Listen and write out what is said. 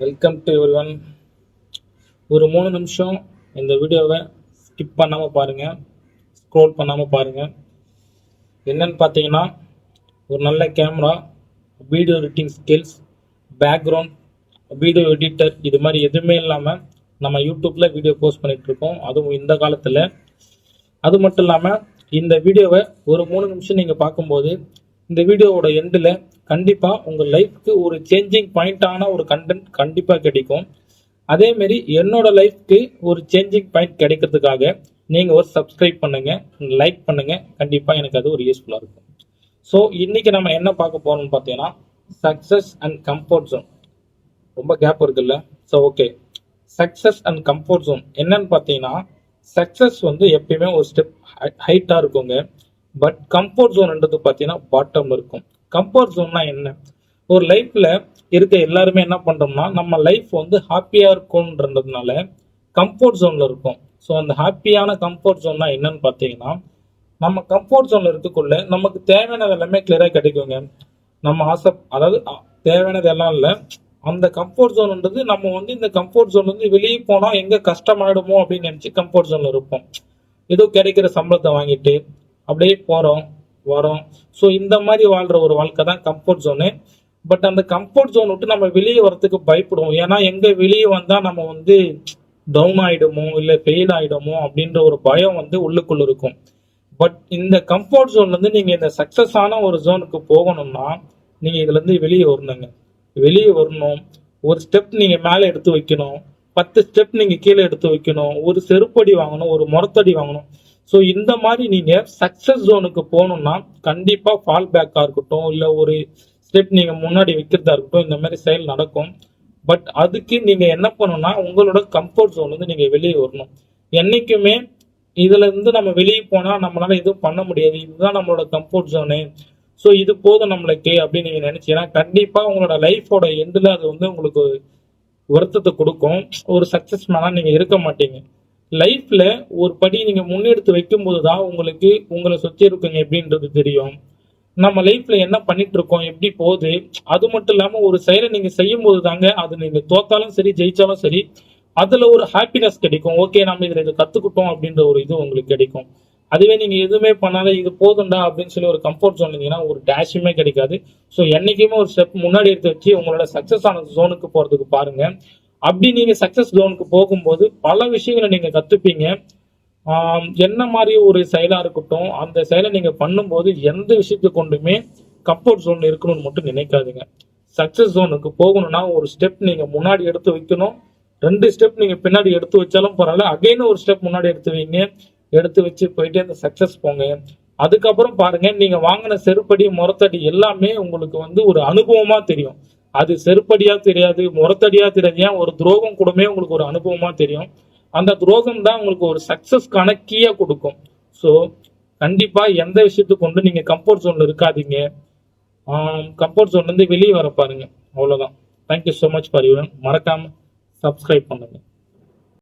Welcome to every one ஒரு மூணு நிமிஷம் இந்த வீடியோவை ஸ்கிப் பண்ணாமல் பாருங்கள் ஸ்க்ரோல் பண்ணாமல் பாருங்கள் என்னன்னு பார்த்தீங்கன்னா ஒரு நல்ல camera video editing skills background video editor இது மாதிரி எதுவுமே இல்லாமல் நம்ம யூடியூப்பில் வீடியோ போஸ்ட் பண்ணிகிட்டு இருக்கோம். அதுவும் இந்த காலத்தில். அது மட்டும் இல்லாமல் இந்த வீடியோவை ஒரு மூணு நிமிஷம் நீங்கள் பார்க்கும்போது இந்த வீடியோவோட எண்டில் கண்டிப்பாக உங்கள் லைஃப்க்கு ஒரு சேஞ்சிங் பாயிண்டான ஒரு கண்டென்ட் கண்டிப்பாக கிடைக்கும். அதேமாரி என்னோட லைஃப்க்கு ஒரு சேஞ்சிங் பாயிண்ட் கிடைக்கிறதுக்காக நீங்கள் ஒரு சப்ஸ்கிரைப் பண்ணுங்க லைக் பண்ணுங்க. கண்டிப்பாக எனக்கு அது ஒரு யூஸ்ஃபுல்லாக இருக்கும். ஸோ இன்னைக்கு நம்ம என்ன பார்க்க போறோம்னு பார்த்தீங்கன்னா சக்ஸஸ் அண்ட் கம்ஃபர்ட் ஜோன் ரொம்ப கேப் இருக்குல்ல? So okay success and comfort zone என்னன்னு பார்த்தீங்கன்னா சக்ஸஸ் வந்து எப்பயுமே ஒரு ஸ்டெப் ஹைட்டாக இருக்குங்க. பட் கம்ஃபர்ட் ஜோன்ன்றது பார்த்தீங்கன்னா பாட்டம் இருக்கும். கம்ஃபர்ட் ஜோன்னா என்ன? ஒரு லைஃப்ல இருக்க எல்லாருமே என்ன பண்றோம்னா நம்ம லைஃப் வந்து ஹாப்பியா இருக்கும்ன்றதுனால கம்ஃபர்ட் ஜோன்ல இருக்கும். ஸோ அந்த ஹாப்பியான கம்ஃபர்ட் ஜோன்னா என்னன்னு பார்த்தீங்கன்னா நம்ம கம்ஃபர்ட் ஜோன்ல இருக்கக்குள்ள நமக்கு தேவையானது எல்லாமே கிளியராக கிடைக்குங்க. நம்ம ஆசை அதாவது தேவையானது எல்லாம் இல்லை. அந்த கம்ஃபர்ட் ஜோன்ன்றது நம்ம வந்து இந்த கம்ஃபர்ட் ஜோன் வந்து வெளியே போனா எங்க கஷ்டமாயிடுமோ அப்படின்னு நினைச்சு கம்ஃபர்ட் ஜோன்ல இருப்போம். ஏதோ கிடைக்கிற சம்பளத்தை வாங்கிட்டு அப்படியே போறோம். வரும். ஸோ இந்த மாதிரி வாழ்ற ஒரு வாழ்க்கை தான் கம்ஃபர்ட் ஜோனு பட் அந்த கம்ஃபர்ட் ஜோன் விட்டு நம்ம வெளியே வரத்துக்கு பயப்படுவோம். ஏன்னா எங்க வெளியே வந்தா நம்ம வந்து டவுன் ஆகிடுமோ இல்லை ஃபெயில் ஆகிடுமோ அப்படின்ற ஒரு பயம் வந்து உள்ளுக்குள்ள இருக்கும். பட் இந்த கம்ஃபர்ட் ஜோன்லேருந்து இருந்து இந்த சக்ஸஸான ஒரு ஜோனுக்கு போகணும்னா நீங்க இதுல இருந்து வெளியே வரணுங்க. வெளியே வரணும். ஒரு ஸ்டெப் நீங்க மேல எடுத்து வைக்கணும். பத்து ஸ்டெப் நீங்க கீழே எடுத்து வைக்கணும். ஒரு செருப்படி வாங்கணும். ஒரு முரத்தடி வாங்கணும். ஸோ இந்த மாதிரி நீங்கள் சக்ஸஸ் ஜோனுக்கு போகணும்னா கண்டிப்பாக ஃபால் பேக்காக இருக்கட்டும் இல்லை ஒரு ஸ்டெப் நீங்கள் முன்னாடி வைக்கிறதா இருக்கட்டும் இந்த மாதிரி செயல் நடக்கும். பட் அதுக்கு நீங்கள் என்ன பண்ணணும்னா உங்களோட கம்ஃபர்ட் ஜோன் வந்து நீங்கள் வெளியே வரணும். என்றைக்குமே இதுலேருந்து நம்ம வெளியே போனால் நம்மளால் எதுவும் பண்ண முடியாது. இதுதான் நம்மளோட கம்ஃபர்ட் ஜோனு ஸோ இது போதும் நம்மளுக்கு அப்படின்னு நீங்கள் நினச்சிங்கன்னா கண்டிப்பாக உங்களோட லைஃபோட எண்டில் அது வந்து உங்களுக்கு வருத்தத்தை கொடுக்கும். ஒரு சக்சஸ் மேனா நீங்கள் இருக்க மாட்டீங்க. லைஃப்ல ஒரு படி நீங்க முன்னெடுத்து வைக்கும்போது தான் உங்களுக்கு உங்களை சுத்தி இருக்குங்க எப்படின்றது தெரியும். நம்ம லைஃப்ல என்ன பண்ணிட்டு இருக்கோம் எப்படி போகுது அது மட்டும் இல்லாம ஒரு செயலை நீங்க செய்யும் போது தாங்க அது நீங்க தோத்தாலும் சரி ஜெயிச்சாலும் சரி அதுல ஒரு ஹாப்பினஸ் கிடைக்கும். ஓகே நம்ம இதுல இதை கத்துக்கிட்டோம் அப்படின்ற ஒரு இது உங்களுக்கு கிடைக்கும். அதுவே நீங்க எதுவுமே பண்ணாத இது போதும்டா அப்படின்னு சொல்லி ஒரு கம்ஃபர்ட் ஜோன் இருந்தீங்கன்னா ஒரு டேஷுமே கிடைக்காது. ஸோ என்னைக்குமே ஒரு ஸ்டெப் முன்னாடி எடுத்து வச்சு உங்களோட சக்சஸ் ஆன ஜோனுக்கு போறதுக்கு பாருங்க. அப்படி நீங்க சக்சஸ் ஜோனுக்கு போகும்போது பல விஷயங்களை நீங்க கத்துப்பீங்க. என்ன மாதிரி ஒரு செயலா இருக்கட்டும் அந்த செயலை நீங்க பண்ணும்போது எந்த விஷயத்தை கொண்டுமே கம்ஃபர்ட் ஜோன் இருக்கணும்னு மட்டும் நினைக்காதீங்க. சக்சஸ் ஜோனுக்கு போகணும்னா ஒரு ஸ்டெப் நீங்க முன்னாடி எடுத்து வைக்கணும். ரெண்டு ஸ்டெப் நீங்க பின்னாடி எடுத்து வச்சாலும் பரவாயில்ல. அகைன் ஒரு ஸ்டெப் முன்னாடி எடுத்து வைங்க. எடுத்து வச்சு போயிட்டு அந்த சக்சஸ் போங்க. அதுக்கப்புறம் பாருங்க நீங்க வாங்கின செருப்படி முறத்தடி எல்லாமே உங்களுக்கு வந்து ஒரு அனுபவமா தெரியும். அது செருப்படியா தெரியாது முரத்தடியா தெரியாது. ஏன்? ஒரு துரோகம் கூடமே உங்களுக்கு ஒரு அனுபவமா தெரியும். அந்த துரோகம் தான் உங்களுக்கு ஒரு சக்சஸ் கணக்கியா கொடுக்கும். ஸோ கண்டிப்பா எந்த விஷயத்தை கொண்டு நீங்க கம்ஃபர்ட் ஜோன்ல இருக்காதீங்க. கம்ஃபர்ட் ஜோன்ல இருந்து வெளியே வர பாருங்க. அவ்வளவுதான். Thank you so much for you மறக்காம சப்ஸ்கிரைப் பண்ணுங்க.